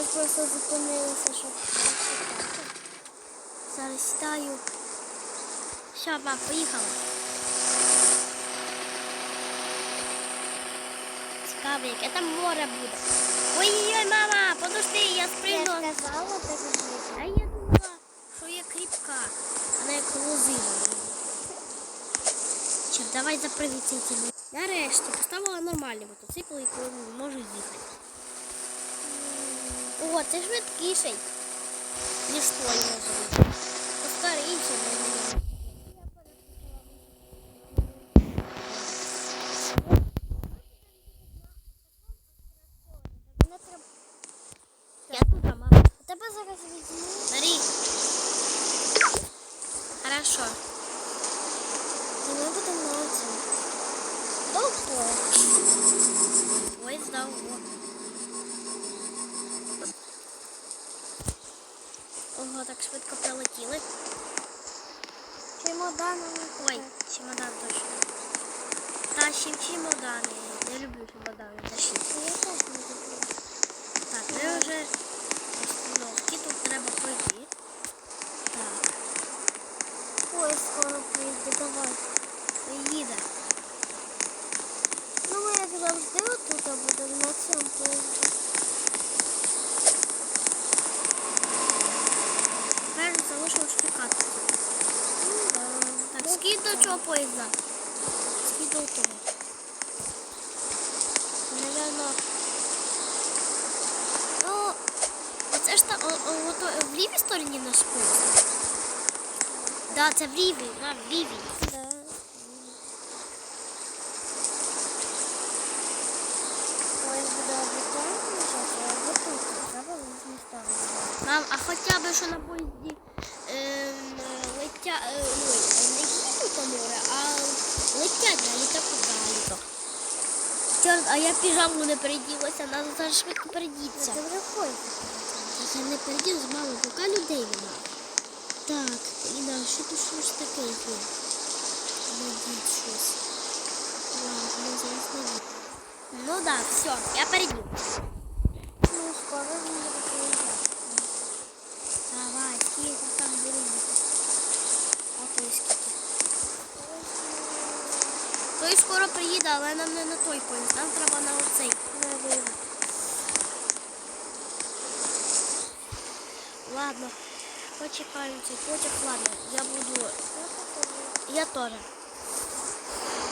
Ж просто зупинилися, щоб почекати. Зараз сідаю. Все, мам, поїхали. Цікаво, яке там море буде. Ой-ой-ой, мама, подожди, я Я сказала, так А я думала, що я кріпка, а не як лозина. Чим, давай запригай цей. Нарешті поставила нормальний мотоцикл, який можу їхати. О, це швидкіший, ніж твій може бути. Постарійся, не Мене треба... Я тут, а мама. Тебе зараз візьму. Бери. Хорошо. І ми будемо на оцьому. Довго. Ой, здорово. Ого, так швидко прилетіли. Чемоданами. Ой, чемодан точно. Тащим чемодани. Я люблю чемодани тащити. Я теж не люблю. Так, ми вже остановки. Тут треба пройти. Так, Ой, скоро прийде, давай. приїде. Ну, ми як завжди отут будемо на цьому поїзді. Тепер залишилось чекати. Ну, да. Так, Ну, скид до чого поїзда? Скид до того. Наверно. Ну, оце ж та, о, о, ото, в лівій стороні наш поїзд. Да, це в лівій, да, в лівій. Да. Ой, буде тут. Треба в сторони. Мам, а хоча б що на поїзді ем, летя, е, ой, їдуть по море, а летять на літаку взагалі-то. Чорт, а я піжаму не переділася, треба зараз швидко вже ходить. Я не переділ з мамою, поки людей нема. Так, Іна, що тут що ж таке є? Найдіть щось. Ладно, зараз найдіть. Ну так, да, все, я переділ. Ну, скоро він буде приїжджати. Давай, скільки там буде їхати. А то і скільки. Той скоро приїде, але нам не на той поїзд, нам треба на оцей. Ладно, почекаємо цей потяг. Ладно, я буду. Я теж.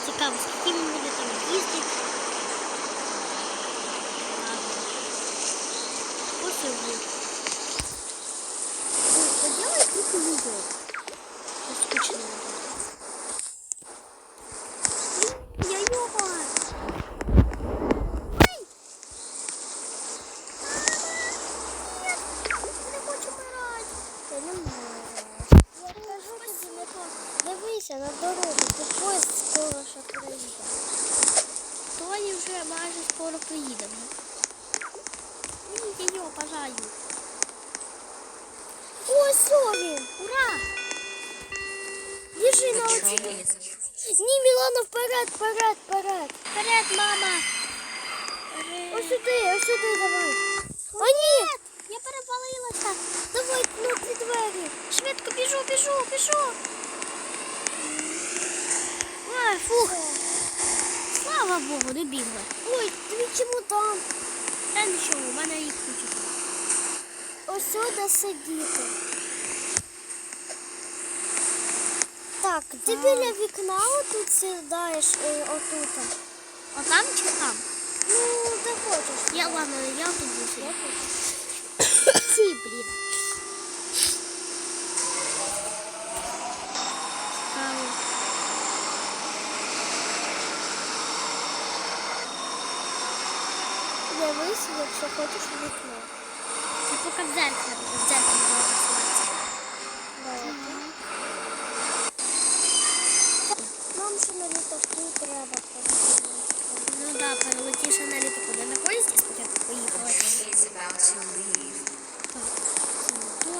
Цікаво, скільки він буде там їздити. Ладно. Посилю. Ой, поделай группу видео. Это скучно. Я ёба. Ай! Нет, не хочу умирать. Ти не можеш. Я кажу тобі не то. Дивися на дорогу, тут поїзд скоро що приїде. Тоні вже майже скоро приїдемо. Ні, я його бажаю. Ось що він! Ура! Біжи на The оці. train is Ні, Мілана, вперед, вперед, Вперед, мама! Ось сюди, ось сюди давай. О, ні! Я перевалилася. Давай кнопки двері. Швидко біжу, біжу, біжу. Ой, фух, слава Богу, добігла. Ой, твій чемодан. Та нічого, у мене їх куча. Ось сюди сидіти. Так, ти біля вікна отут сідаєш е, отут. А там чи там? Ну, де хочеш. Я ладно, я буду Я тут. Фі, блін. Дивись, якщо хочеш вікно. Я поки в дзеркало, в дзеркало буду працювати. Давай. Нам ще на літаку треба поїхати. Ну да, перелетівши на літаку, де на поїзді спочатку поїхала. train is about to leave. Так, це то,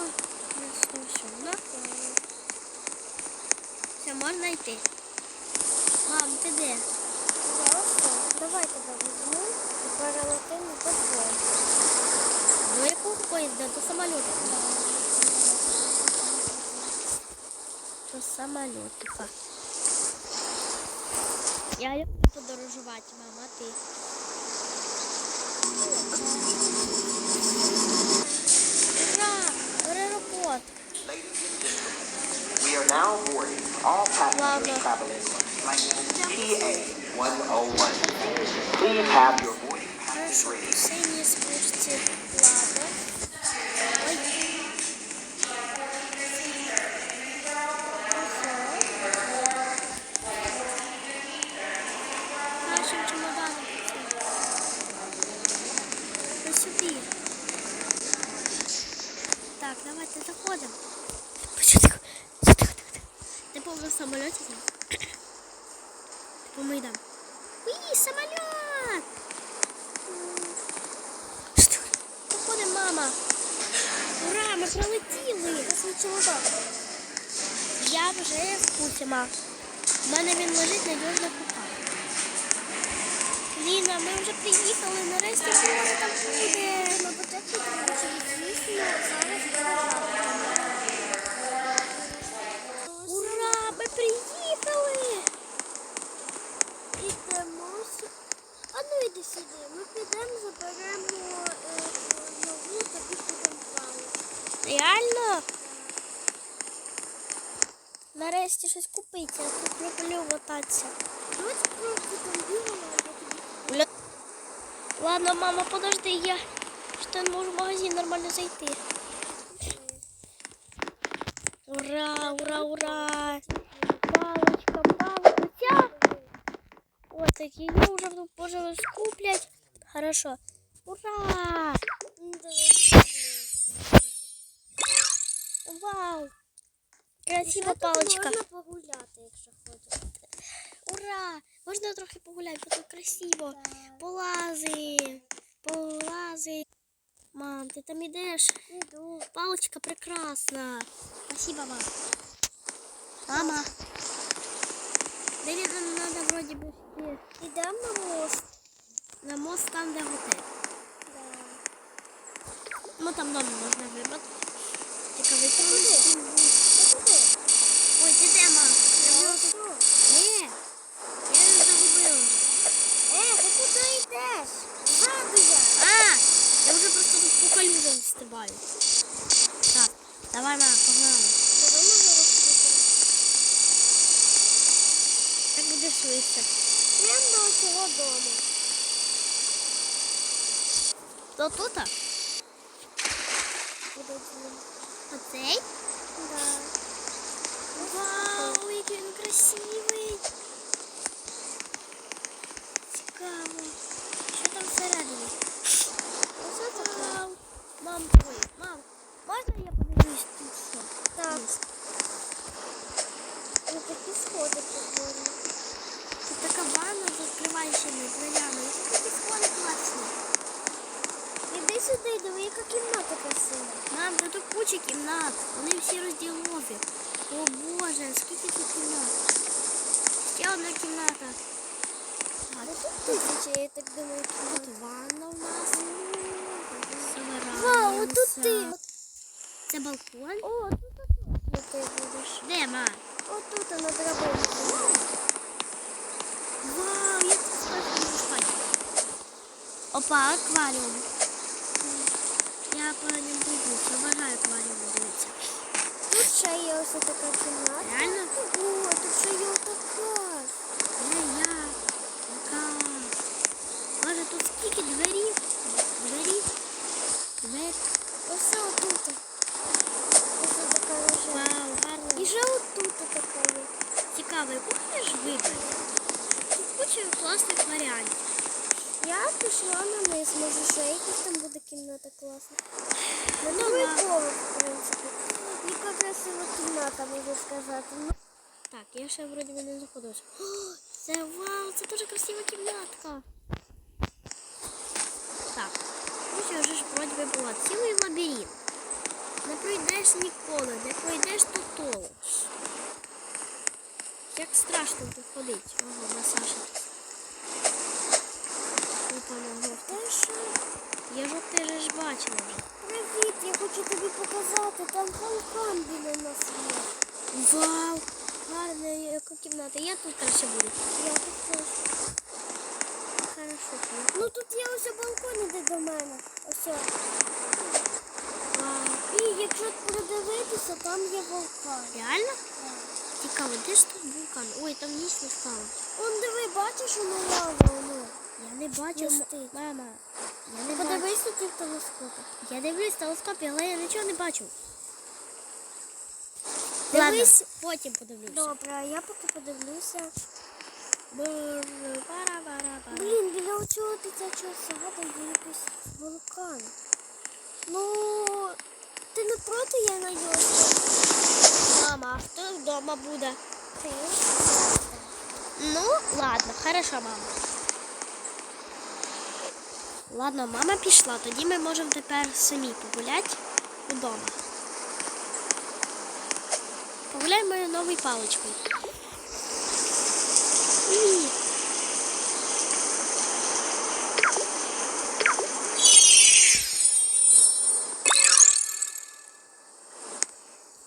ось то, що воно. Все, можна йти. Мам, ти де? Я ось. Давай тебе візьму і перелетимо до поїзду. До якого поїзда, то самоліт. То самолітика. Я люблю подорожувати, мама, ти. Ура! Аеропорт. We are now boarding all passengers Ладно. traveling on flight TA-101. Please have your boarding passes Хорошо, ready. Мама. Ура, ми пролетіли. Я вже в ма. У мене він лежить надіжно руках. Ліна, ми вже приїхали, нарешті море там буде. Спочатку треба звісно, зараз буде Ура, ми приїхали. Ідемо. А ну іди сюди. Ми підемо, заберемо Реально? Нарешті щось купити, я тут люблю лататися. Давай спробуй там бігала, а я тобі Ладно, мама, подожди, я что не можу в магазин нормально зайти. Ура, ура, ура! Палочка, палочка. Вот такие уже тут можно скуплять. Хорошо. Ура! Ну, давай. Вау! Красива палочка. Можна погуляти, якщо хочеш. Ура! Можна трохи погуляти, бо тут красиво. Полази, полази. Мам, ти там ідеш? Іду. Палочка прекрасна. Спасибо вам. Мама. Нам надо вроде бы йти? Ідемо на мост. на мост там, де готель. Да. Ну там дом можна вибрати. Ой, ти де, мам? Ні, я не загубила вже. Е, ти куди йдеш? Ззаду я. А, я вже просто по калюжам стрибаю. Так, давай, мама, погнали. Так буде швидше. Прямо до цього дому. То тут? Оцей? Да. Вау, який він красивий. Цікаво. Що там всередині? Оце таке. Вау. Мам, ой, мам, можна я подивлюсь тут що? Так. є? Ну такі сходи прикольні. Тут така ванна з відкриваючими дверями. Тут такі сходи класні. Іди сюди, диви, яка кімната красива. Мам, та тут куча кімнат. Вони всі розділові. О Боже, скільки тут кімнат. Ще одна кімната. Ну тут тисяча, я так думаю, Тут кімнат. ванна у нас. Вау, тут ти. Це балкон? О, тут тут ти будеш. Де, ма? Отут на драбинці. Вау, я тут спати можу спати. Опа, акваріум. Я по ньому дивлюся, обожаю акваріум дивитися. Тут ще є ось така кімната. Реально? О, тут ще є така. Де я? Яка? Боже, тут скільки дверів? Двері? Двері? Ось отут. Ось така рожева. Вау, гарно. І ще отут така є. Цікаво, яку хочеш вибрати? Тут куча класних варіантів. Я пішла на може якась там буде кімната класна. На Ну, другий поверх, в принципі. Яка красива кімната, можу сказати. Ну, Так, я ще вроді не заходилася. Це вау, це дуже красива кімнатка. Так, ну вже ж вроді би було цілий лабіринт. Не пройдеш ніколи, не пройдеш тотол. Як страшно тут ходить. Ого, на Саша. Опа, на жовтий. те що? Я жовтий же ж бачила вже. Привіт. хочу тобі показати, там вулкан біля нас є. Вау! Гарна яка кімната. Я тут краще буду. Я тут теж. Хорошо. Ну тут є ось балкон іде до мене. Ось. Вау. І якщо подивитися, там є вулкан. Реально? Цікаво, де ж тут вулкан? Ой, там не стало. Он диви, бачиш, воно лава, воно. Я не бачу. Мама. Я не. Подивись ті в телескопі. Я дивлюсь в телескопі, але я нічого не бачу. Дивись. Потім подивлюся. Добре, а я поки подивлюся. Бара-бара-бара. Блін, біля цього дитячого саду є якийсь вулкан. Ну, ти не проти я на нього? Мама, а хто вдома буде? Ну, ладно, хорошо, мама. Ладно, мама пішла, тоді ми можемо тепер самі погуляти удома. Погуляємо новою паличкою.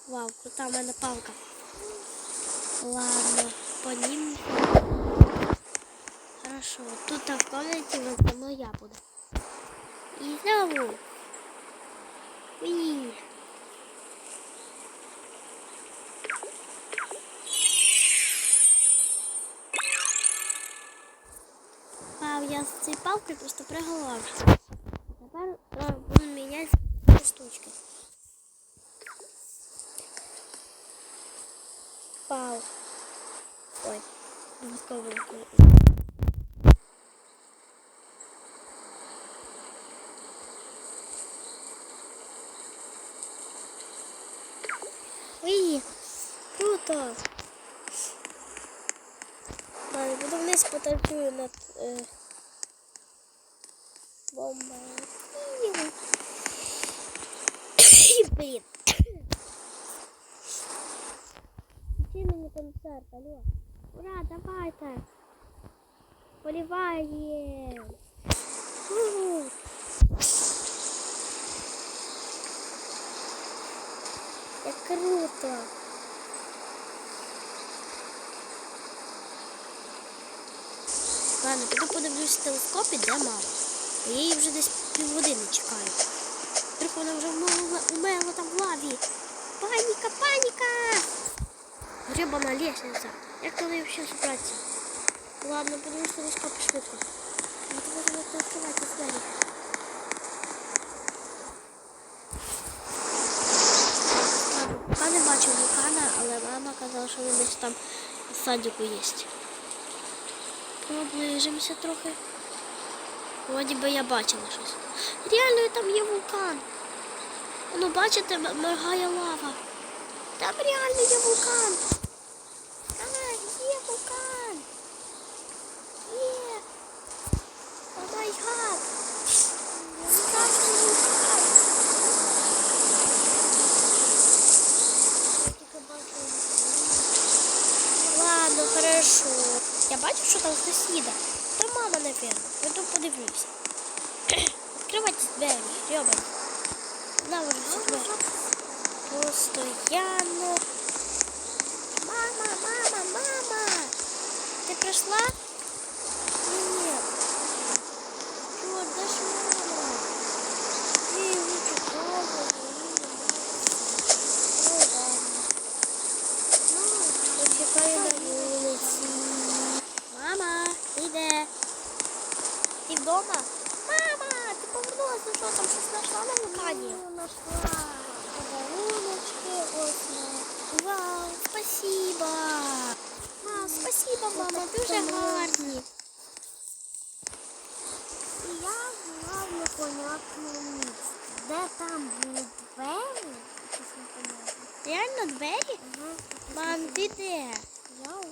Вау, крута в мене палка. Ладно, поднимем. Хорошо, тут в комнате в основном я буду. И знову. Уи. Пав, я з цією палкою просто пригала. Потанцюю над е, бомбою. Блін. Включи мені концерт, алло. Ура, давайте. Поливаем. Ладно, в телескопі, де мама. Я її вже десь півгодини чекаю. Вдруг вона вже умерла там в лаві. Паніка, паніка! Гребана лестница. Як нею взагалі справиться? Ладно, подивлюсь в телескопі швидко. Я тебе треба відкривати двері. Поки не бачу вулкана, але мама казала, що він десь там в садику є. Приближимося трохи. Вроді би я бачила щось. Реально там є вулкан. Ну бачите, моргає лава. Там реально є вулкан. що там хтось їде. То мама, напевно. Пойду подивлюся. Відкривайте двері, рьобані. На, вже двері. Постоянно. Мама, мама, мама. Ты пришла? Місці. Де там були двері? Реально двері? Мам, ти де? Я тут.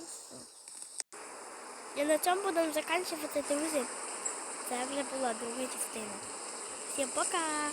І на цьому будемо закінчувати, друзі. Це вже була друга частина. Всім пока!